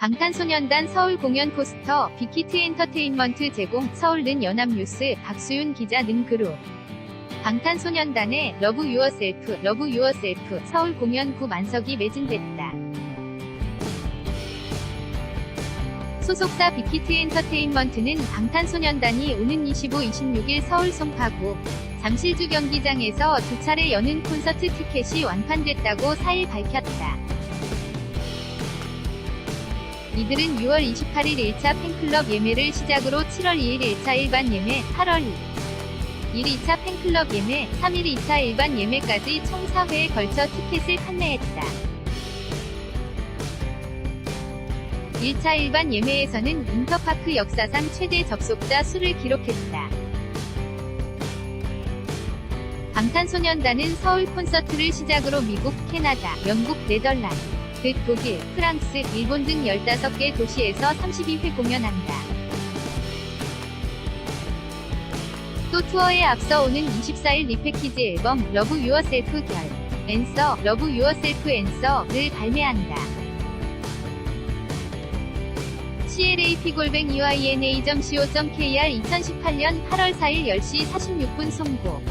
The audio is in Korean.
방탄소년단 서울 공연 포스터 빅히트 엔터테인먼트 제공 서울는 연합뉴스 박수윤 기자 등 그룹 방탄소년단의 러브 유어셀프 러브 유어셀프 서울 공연 9 만석이 매진됐다. 소속사 빅히트 엔터테인먼트는 방탄소년단이 오는 25, 26일 서울 송파구 잠실주 경기장에서 두 차례 여는 콘서트 티켓이 완판됐다고 4일 밝혔다. 이들은 6월 28일 1차 팬클럽 예매를 시작으로 7월 2일 1차 일반 예매, 8월 2일 2차 팬클럽 예매, 3일 2차 일반 예매까지 총 4회에 걸쳐 티켓을 판매했다. 1차 일반 예매에서는 인터파크 역사상 최대 접속자 수를 기록했다. 방탄소년단은 서울 콘서트를 시작으로 미국, 캐나다, 영국, 네덜란드, 독일, 프랑스, 일본 등 15개 도시에서 32회 공연한다. 또 투어에 앞서 오는 24일 리패키지 앨범 러브 유어셀프 결 앤서 러브 유어셀프 앤서를 발매한다. CLAP-EYNA.co.kr 2018년 8월 4일 10시 46분 송고